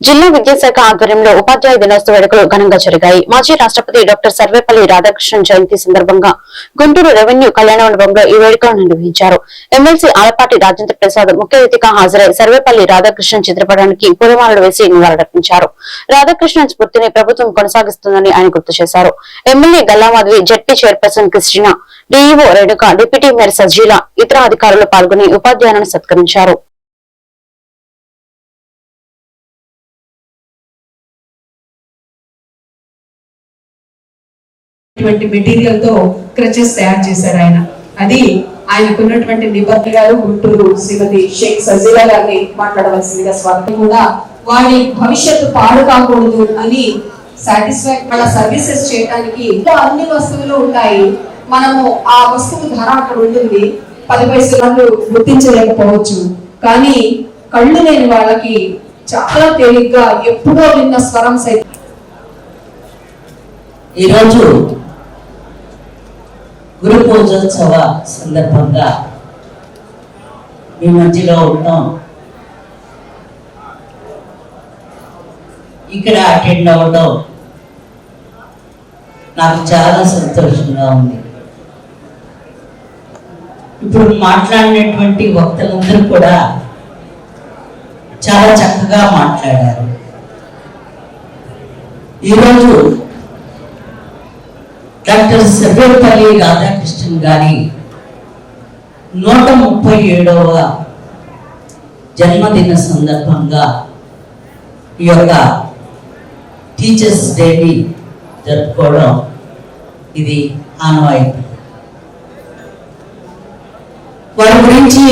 జిల్లా విద్యాశాఖ ఆధ్వర్యంలో ఉపాధ్యాయ దినోత్సవ వేడుకలు ఘనంగా జరిగాయి. మాజీ రాష్ట్రపతి డాక్టర్ సర్వేపల్లి రాధాకృష్ణన్ జయంతి సందర్భంగా గుంటూరు రెవెన్యూ కళ్యాణ మండపంలో ఈ వేడుకలను నిర్వహించారు. ఎమ్మెల్సీ ఆలపాటి రాజేంద్ర ప్రసాద్ ముఖ్య అతిథిగా హాజరై సర్వేపల్లి రాధాకృష్ణన్ చిత్రపటానికి పూలమాలలు వేసి నివాళులర్పించారు. రాధాకృష్ణన్ స్ఫూర్తిని ప్రభుత్వం కొనసాగిస్తుందని ఆయన గుర్తు చేశారు. MLA Galla Madhavi ZP chairperson Krishna DEO Renuka deputy mayor Sajila ఇతర అధికారులు పాల్గొని ఉపాధ్యాయులను సత్కరించారు. ఉన్నటువంటి మెటీరియల్తో క్రచెస్ తయారు చేశారు ఆయన. అది ఆయనకున్నటువంటి నిబంధన గారు గుంటూరు శ్రీమతి షేక్ సజీలా గారిని మాట్లాడవలసిందిగా స్వాగతం కూడా. వారి భవిష్యత్తు పాడు కాకూడదు అని సాటిస్ఫై మన సర్వీసెస్ చేయడానికి ఇంకా అన్ని వస్తువులు ఉంటాయి. మనము ఆ వస్తువు ధర అక్కడ ఉంటుంది. పది పైసలు గుర్తించలేకపోవచ్చు. కానీ కళ్ళు లేని వాళ్ళకి చాలా తేలిగ్గా ఎప్పుడో విన్న స్వరం సైతం ఈరోజు గురు పూజోత్సవ సందర్భంగా మీ మధ్యలో ఉంటాం. ఇక్కడ అటెండ్ అవ్వడం నాకు చాలా సంతోషంగా ఉంది. ఇప్పుడు మాట్లాడినటువంటి వక్తలందరూ కూడా చాలా చక్కగా మాట్లాడారు. ఈరోజు డాక్టర్ సర్వేపల్లి రాధాకృష్ణన్ గారి నూట ముప్పై ఏడవ జన్మదిన సందర్భంగా ఈ యొక్క టీచర్స్ డేని జరుపుకోవడం ఇది ఆనవాయితీ. వారి గురించి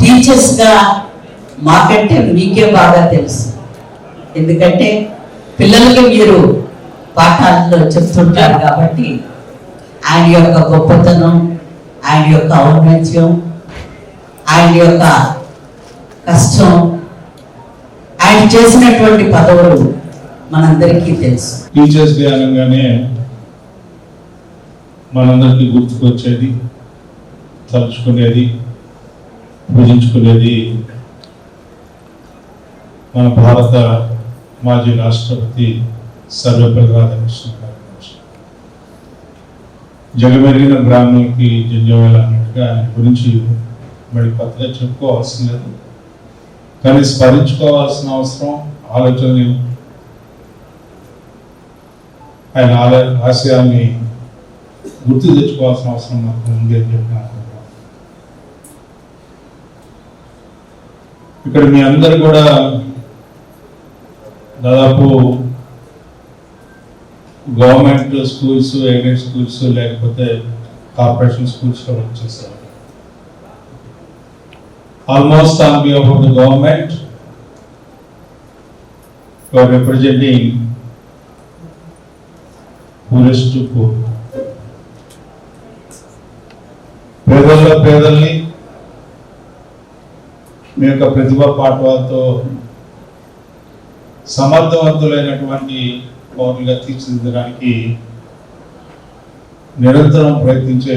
టీచర్స్గా మాకంటే మీకే బాగా తెలుసు. ఎందుకంటే పిల్లలకి మీరు పాఠాల్లో చెప్తుంటారు కాబట్టి ఆయన యొక్క గొప్పతనం ఆయన యొక్క ఔన్నత్యం ఆయన యొక్క కష్టం ఆయన చేసినటువంటి పదవులు మనందరికీ తెలుసు. టీచర్స్ డే అనగానే మనందరికీ గుర్తుకొచ్చేది తలుచుకునేది పూజించుకునేది మన భారత మాజీ రాష్ట్రపతి సర్వపల్లి రాధాకృష్ణ బ్రాహ్మణులకి జంజవేళ అన్నట్టుగా ఆయన గురించి మరి కొత్తగా చెప్పుకోవాల్సిన లేదు కానీ స్మరించుకోవాల్సిన అవసరం ఆలోచన ఆయన ఆలయ ఆశయాన్ని గుర్తు తెచ్చుకోవాల్సిన అవసరం నాకు ఉంది అని చెప్పి ఇక్కడ మీ అందరు కూడా దాదాపు గవర్నమెంట్ స్కూల్స్ ఎయిడెడ్ స్కూల్స్ లేకపోతే కార్పొరేషన్ స్కూల్స్లో వచ్చేసారు almost on behalf of the government representing purest to poor పేదల్లో పేదల్ని మీ యొక్క ప్రతిభ పాఠవాలతో సమర్థవంతులైనటువంటి పౌరులుగా తీర్చిదిద్దడానికి నిరంతరం ప్రయత్నించే